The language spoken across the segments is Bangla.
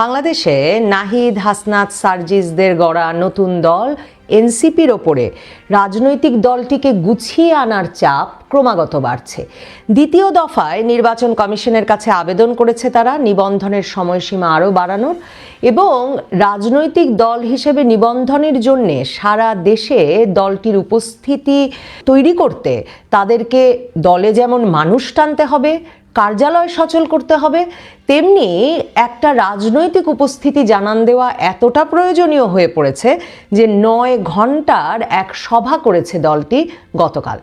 বাংলাদেশে নাহিদ, হাসনাত, সার্জিসদের গড়া নতুন দল এনসিপির ওপরে। রাজনৈতিক দলটিকে গুছিয়ে আনার চাপ ক্রমাগত বাড়ছে। দ্বিতীয় দফায় নির্বাচন কমিশনের কাছে আবেদন করেছে তারা, নিবন্ধনের সময়সীমা আরও বাড়ানোর এবং রাজনৈতিক দল হিসেবে নিবন্ধনের জন্য সারা দেশে দলটির উপস্থিতি তৈরি করতে তাদেরকে দলে যেমন মানুষ টানতে হবে, কার্যালয় সচল করতে হবে তেমনি একটা রাজনৈতিক উপস্থিতি জানান দেওয়া এতটা প্রয়োজনীয় হয়ে পড়েছে যে নয় ঘণ্টার এক সভা করেছে দলটি গতকাল।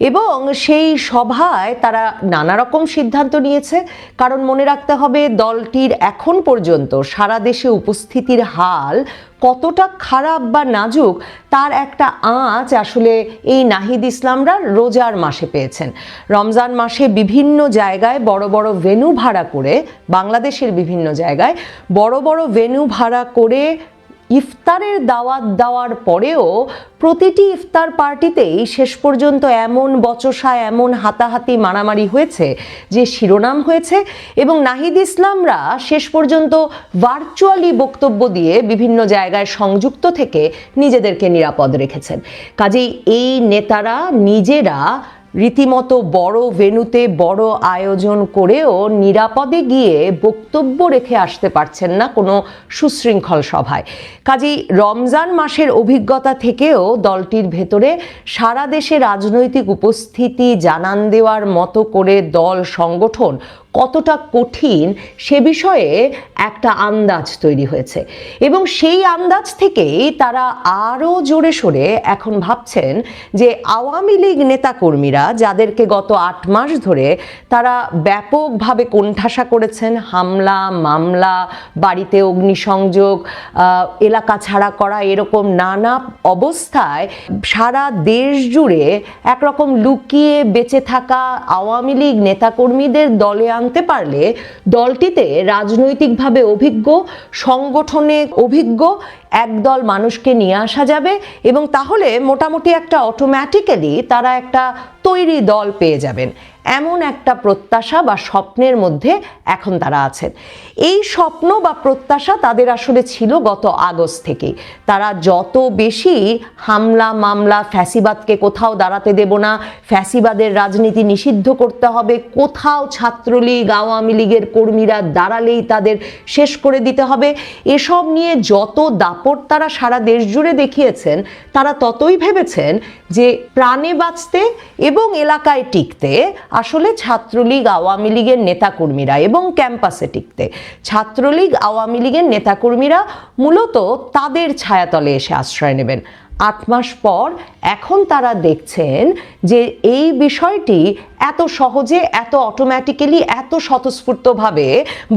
এবং সেই সভায় তারা নানা রকম সিদ্ধান্ত নিয়েছে। কারণ মনে রাখতে হবে, দলটির এখন পর্যন্ত সারা দেশে উপস্থিতির হাল কতটা খারাপ বা নাজুক, তার একটা আঁচ আসলে এই নাহিদ ইসলামরা রোজার মাসে পেয়েছেন। রমজান মাসে বিভিন্ন জায়গায় বড় বড় ভেনু ভাড়া করে বাংলাদেশের বিভিন্ন জায়গায় বড় বড় ভেনু ভাড়া করে ইফতারের দাওয়াত দেওয়ার পরেও প্রতিটি ইফতার পার্টিতেই শেষ পর্যন্ত এমন বচসা, এমন হাতাহাতি মারামারি হয়েছে যে শিরোনাম হয়েছে এবং নাহিদ ইসলামরা শেষ পর্যন্ত ভার্চুয়ালি বক্তব্য দিয়ে বিভিন্ন জায়গায় সংযুক্ত থেকে নিজেদেরকে নিরাপদ রেখেছেন। কাজেই এই নেতারা, নিজেরা রীতিমতো বড় ভেনুতে বড় আয়োজন করেও নিরাপদে গিয়ে বক্তব্য রেখে আসতে পারছেন না কোনো সুশৃঙ্খল সভায়। কাজেই রমজান মাসের অভিজ্ঞতা থেকেও দলটির ভেতরে সারা দেশে রাজনৈতিক উপস্থিতি জানান দেওয়ার মতো করে দল সংগঠন কতটা কঠিন সে বিষয়ে একটা আন্দাজ তৈরি হয়েছে। এবং সেই আন্দাজ থেকেই তারা আরও জোরে সোরে এখন ভাবছেন যে আওয়ামী লীগ নেতাকর্মীরা যাদেরকে গত আট মাস ধরে তারা ব্যাপকভাবে কোণঠাসা করেছেন, হামলা, মামলা, বাড়িতে অগ্নিসংযোগ এলাকা ছাড়া করা, এরকম নানা অবস্থায় সারা দেশ জুড়ে একরকম লুকিয়ে বেঁচে থাকা আওয়ামী লীগ নেতাকর্মীদের দলে আনতে পারলে দলটিতে রাজনৈতিকভাবে অভিজ্ঞ, সংগঠনে অভিজ্ঞ একদল মানুষকে নিয়ে আসা যাবে এবং তাহলে মোটামুটি একটা অটোমেটিক্যালি তারা একটা তৈরি দল পেয়ে যাবেন। এমন একটা প্রত্যাশা বা স্বপ্নের মধ্যে এখন তারা আছেন। এই স্বপ্ন বা প্রত্যাশা তাদের আসলে ছিল গত আগস্ট থেকেই। তারা যত বেশি হামলা, মামলা, ফ্যাসিবাদকে কোথাও দাঁড়াতে দেব না, ফ্যাসিবাদের রাজনীতি নিষিদ্ধ করতে হবে, কোথাও ছাত্রলীগ, আওয়ামী লীগের কর্মীরা দাঁড়ালেই তাদের শেষ করে দিতে হবে, এসব নিয়ে যত দাপট তারা সারা দেশ জুড়ে দেখিয়েছেন, তারা ততই ভেবেছেন যে প্রাণে বাঁচতে এবং এলাকায় টিকতে আসলে ছাত্রলীগ আওয়ামী লীগের নেতাকর্মীরা এবং ক্যাম্পাসে টিকতে। ছাত্রলীগ আওয়ামী লীগের নেতাকর্মীরা মূলত তাদের ছায়াতলে এসে আশ্রয় নেবেন। আট মাস পর এখন তারা দেখছেন যে এই বিষয়টি এত সহজে, এত অটোমেটিক্যালি এত স্বতঃস্ফূর্তভাবে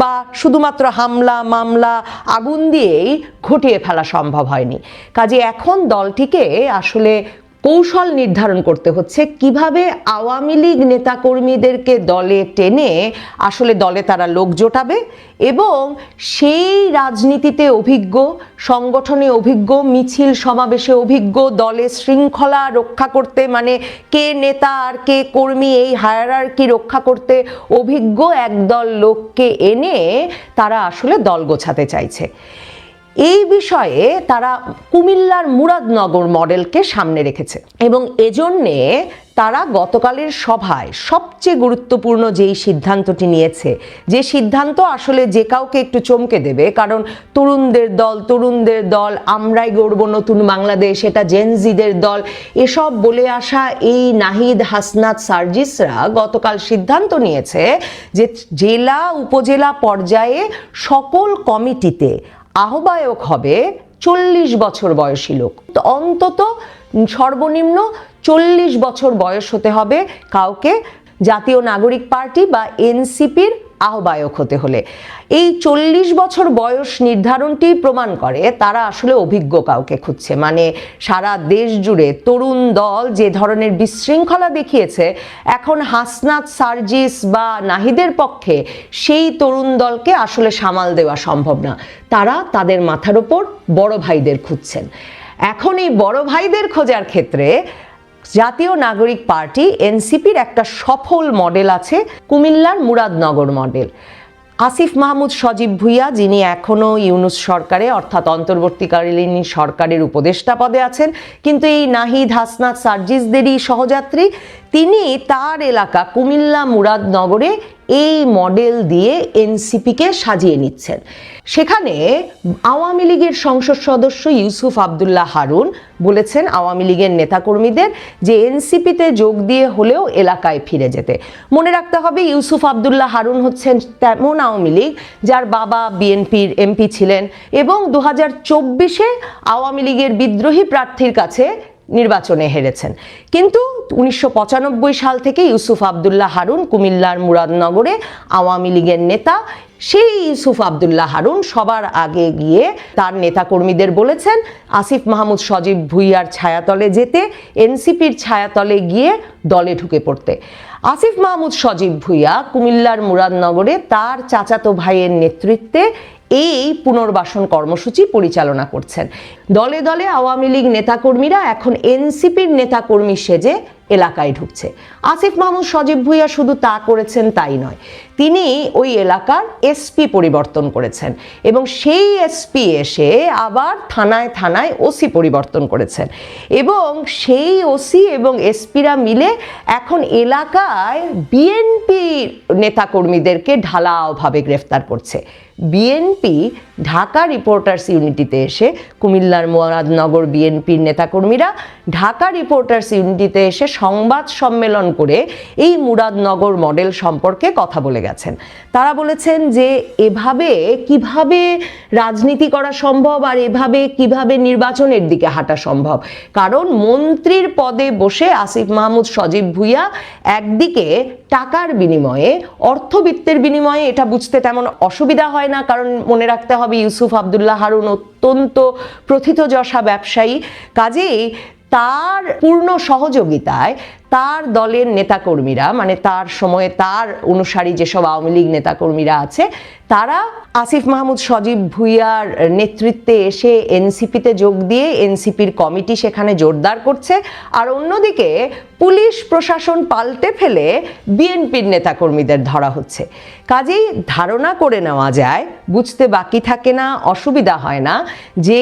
বা শুধুমাত্র হামলা, মামলা, আগুন দিয়েই ঘটিয়ে ফেলা সম্ভব হয়নি। কাজে এখন দলটিকে আসলে কৌশল নির্ধারণ করতে হচ্ছে। কীভাবে আওয়ামী লীগ নেতাকর্মীদেরকে দলে টেনে আসলে দলে তারা লোক জোটাবে এবং সেই রাজনীতিতে অভিজ্ঞ, সংগঠনে অভিজ্ঞ, মিছিল সমাবেশে অভিজ্ঞ, দলে শৃঙ্খলা রক্ষা করতে মানে কে নেতা আর কে কর্মী, এই হায়ারার্কি রক্ষা করতে অভিজ্ঞ একদল লোককে এনে তারা আসলে দল গোছাতে চাইছে। এই বিষয়ে তারা কুমিল্লার মুরাদনগর মডেলকে সামনে রেখেছে। এবং এজন্যে তারা গতকালের সভায় সবচেয়ে গুরুত্বপূর্ণ যেই সিদ্ধান্তটি নিয়েছে, যে সিদ্ধান্ত আসলে যে কাউকে একটু চমকে দেবে, কারণ তরুণদের দল তরুণদের দল, আমরাই গড়ব নতুন বাংলাদেশ, এটা জেনজিদের দল, এসব বলে আসা এই নাহিদ হাসনাত সার্জিসরা গতকাল সিদ্ধান্ত নিয়েছে যে জেলা, উপজেলা পর্যায়ে সকল কমিটিতে আহ্বায়ক হবে চল্লিশ বছর বয়সী লোক। তো অন্তত সর্বনিম্ন চল্লিশ বছর বয়স হতে হবে কাউকে জাতীয় নাগরিক পার্টি বা এনসিপির আহ্বায়ক হতে হলে। এই চল্লিশ বছর বয়স নির্ধারণটি প্রমাণ করে তারা আসলে অভিজ্ঞ কাউকে খুঁজছে। মানে সারা দেশ জুড়ে তরুণ দল যে ধরনের বিশৃঙ্খলা দেখিয়েছে, এখন হাসনাত, সার্জিস বা নাহিদের পক্ষে সেই তরুণ দলকে আসলে সামাল দেওয়া সম্ভব না। তারা তাদের মাথার ওপর বড় ভাইদের খুঁজছেন। এখন এই বড় ভাইদের খোঁজার ক্ষেত্রে জাতীয় নাগরিক পার্টি, এনসিপির একটা সফল মডেল আছে, কুমিল্লার মুরাদনগর মডেল। আসিফ মাহমুদ সজীব ভুইয়া, যিনি এখনও ইউনুস সরকারে, অর্থাৎ অন্তর্বর্তীকালীন সরকারের উপদেষ্টা পদে আছেন, কিন্তু এই নাহিদ হাসনাত সার্জিসদেরই সহযাত্রী। তিনি তার এলাকা কুমিল্লা মুরাদনগরে এই মডেল দিয়ে এনসিপিকে সাজিয়ে নিচ্ছেন। সেখানে আওয়ামী লীগের সংসদ সদস্য ইউসুফ আবদুল্লাহ হারুন বলেছেন আওয়ামী লীগের নেতাকর্মীদের যে এনসিপিতে যোগ দিয়ে হলেও এলাকায় ফিরে যেতে। মনে রাখতে হবে, ইউসুফ আবদুল্লাহ হারুন হচ্ছেন তেমন আওয়ামী লীগ যার বাবা বিএনপির এমপি ছিলেন এবং দু হাজার চব্বিশে আওয়ামী লীগের বিদ্রোহী প্রার্থীর কাছে নির্বাচনে হেরেছেন। কিন্তু উনিশশো পঁচানব্বই সাল থেকে ইউসুফ আবদুল্লাহ হারুন কুমিল্লার মুরাদনগরে আওয়ামী লীগের নেতা। সেই ইউসুফ আবদুল্লাহ হারুন সবার আগে গিয়ে তার নেতাকর্মীদের বলেছেন, আসিফ মাহমুদ সজীব ভুইয়ার ছায়াতলে যেতে, এনসিপির ছায়াতলে গিয়ে দলে ঢুকে পড়তে। আসিফ মাহমুদ, সজীব ভুইয়া কুমিল্লার মুরাদনগরে তার চাচাতো ভাইয়ের নেতৃত্বে এই পুনর্বাসন কর্মসূচি পরিচালনা করছেন। দলে দলে আওয়ামী লীগ নেতাকর্মীরা এখন এনসিপির নেতাকর্মী সেজে এলাকায় ঢুকছে। আসিফ মাহমুদ, সজীব ভুইয়া শুধু তা করেছেন, তাই নয়। তিনি ওই এলাকার এসপি পরিবর্তন করেছেন এবং সেই এসপি এসে আবার থানায় থানায় ওসি পরিবর্তন করেছেন এবং সেই ওসি এবং এসপিরা মিলে এখন এলাকায় বিএনপির নেতাকর্মীদেরকে ঢালাওভাবে গ্রেফতার করছে। বিএনপি ঢাকা রিপোর্টার্স ইউনিটিতে এসে কুমিল্লার মুরাদনগর বিএনপির নেতাকর্মীরা ঢাকা রিপোর্টার্স ইউনিটিতে এসে সংবাদ সম্মেলন করে এই মুরাদনগর মডেল সম্পর্কে কথা বলে গেছেন। তারা বলেছেন যে এভাবে কীভাবে রাজনীতি করা সম্ভব আর এভাবে কীভাবে নির্বাচনের দিকে হাঁটা সম্ভব। কারণ মন্ত্রীর পদে বসে আসিফ মাহমুদ, সজীব ভুইয়া একদিকে টাকার বিনিময়ে, অর্থবিত্তের বিনিময়ে এটা বুঝতে তেমন অসুবিধা হয় না। কারণ মনে রাখতে হবে ইউসুফ আবদুল্লাহ হারুন অত্যন্ত প্রথিতযশা ব্যবসায়ী। কাজেই তার পূর্ণ সহযোগিতায় তার দলের নেতাকর্মীরা মানে তার সময়ে তার অনুসারী যেসব আওয়ামী লীগ নেতাকর্মীরা আছে, তারা আসিফ মাহমুদ, সজীব ভুইয়ার নেতৃত্বে এসে এনসিপিতে যোগ দিয়ে এনসিপির কমিটি সেখানে জোরদার করছে। আর অন্যদিকে পুলিশ প্রশাসন পাল্টে ফেলে বিএনপির নেতাকর্মীদের ধরা হচ্ছে। কাজেই ধারণা করে নেওয়া যায়, বুঝতে বাকি থাকে না, অসুবিধা হয় না যে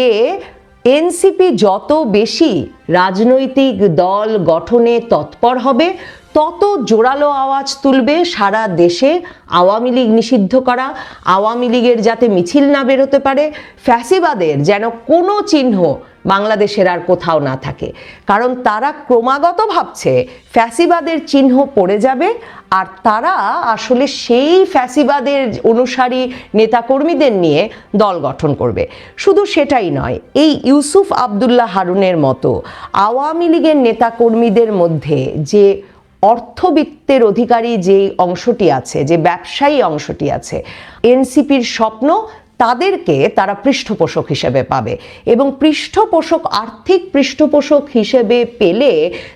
এনসিপি যত বেশি রাজনৈতিক দল গঠনে তৎপর হবে তত জোরালো আওয়াজ তুলবে সারা দেশে। আওয়ামী লীগ নিষিদ্ধ করা, আওয়ামী লীগের যাতে মিছিল না বেরোতে পারে, ফ্যাসিবাদের যেন কোনো চিহ্ন বাংলাদেশের আর কোথাও না থাকে। কারণ তারা ক্রমাগত ভাবছে, ফ্যাসিবাদের চিহ্ন পড়ে যাবে, আর তারা আসলে সেই ফ্যাসিবাদের অনুসারী নেতাকর্মীদের নিয়ে দল গঠন করবে। শুধু সেটাই নয়, এই ইউসুফ আবদুল্লাহ হারুনের মতো আওয়ামী লীগের নেতাকর্মীদের মধ্যে যে অর্থবিত্তের অধিকারী যে অংশটি আছে, যে ব্যবসায়ী অংশটি আছে, এনসিপির স্বপ্ন তাদেরকে তারা পৃষ্ঠপোষক হিসেবে পাবে এবং পৃষ্ঠপোষক, আর্থিক পৃষ্ঠপোষক হিসেবে পেলে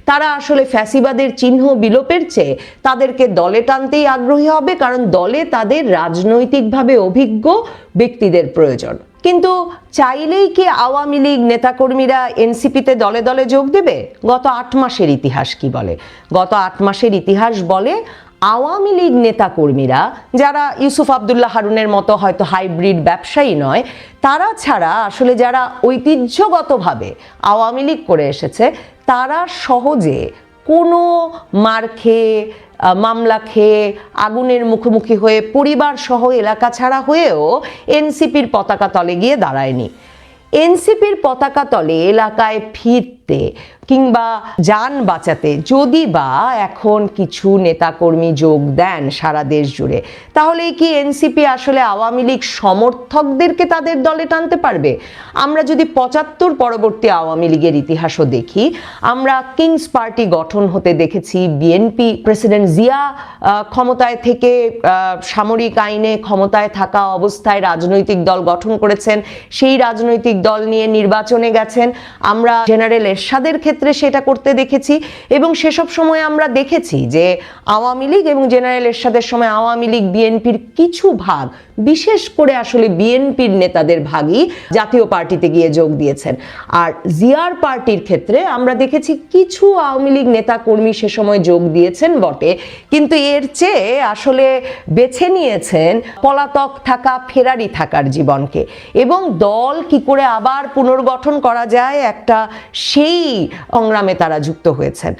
তারা আসলে ফ্যাসিবাদের চিহ্ন বিলোপের চেয়ে তাদেরকে দলে টানতেই আগ্রহী হবে, কারণ দলে তাদের রাজনৈতিকভাবে অভিজ্ঞ ব্যক্তিদের প্রয়োজন। কিন্তু চাইলেই কি আওয়ামী লীগ নেতাকর্মীরা এনসিপিতে দলে দলে যোগ দেবে? গত আট মাসের ইতিহাস কি বলে? গত আট মাসের ইতিহাস বলে আওয়ামী লীগ নেতাকর্মীরা, যারা ইউসুফ আবদুল্লাহ হারুনের মতো হয়তো হাইব্রিড ব্যবসায়ী নয়, তারা ছাড়া আসলে যারা ঐতিহ্যগতভাবে আওয়ামী লীগ করে এসেছে, তারা সহজে কোনো মার খেয়ে মামলা খেয়ে আগুনের মুখোমুখি হয়ে পরিবার সহ এলাকা ছাড়া হয়েও এনসিপির পতাকা তলে গিয়ে দাঁড়ায়নি। এনসিপির পতাকা তলে এলাকায় ফিরতে কিংবা যান বাঁচাতে যদি বা এখন কিছু নেতাকর্মী যোগ দেন সারা দেশ জুড়ে তাহলে কি এনসিপি আসলে আওয়ামী লীগ সমর্থকদেরকে তাদের দলে টানতে পারবে? আমরা যদি পঁচাত্তর পরবর্তী আওয়ামী লীগের ইতিহাসও দেখি, আমরা কিংস পার্টি গঠন হতে দেখেছি, বিএনপি প্রেসিডেন্ট জিয়া ক্ষমতায় থেকে সামরিক আইনে ক্ষমতায় থাকা অবস্থায় রাজনৈতিক দল গঠন করেছেন, সেই রাজনৈতিক দল নিয়ে নির্বাচনে গেছেন। আমরা জেনারেল এরশাদের ক্ষেত্রে সেটা করতে দেখেছি এবং সেসব সময় আমরা দেখেছি যে আওয়ামী লীগ এবং জেনারেল এরশাদের সময় আওয়ামী লীগ, বিএনপির কিছু ভাগ, বিশেষ করে আসলে বিএনপির নেতাদের ভাগই জাতীয় পার্টিতে গিয়ে যোগ দিয়েছেন। আর জিয়ার পার্টির ক্ষেত্রে আমরা দেখেছি কিছু আওয়ামী লীগ নেতা কর্মী সে সময় যোগ দিয়েছেন বটে, কিন্তু এর চেয়ে আসলে বেছে নিয়েছেন পলাতক থাকা, ফেরারি থাকার জীবনকে। এবং দল কি করে আবার পুনর্গঠন করা যায়, একটা সেই সংগ্রামে তারা যুক্ত হয়েছেন।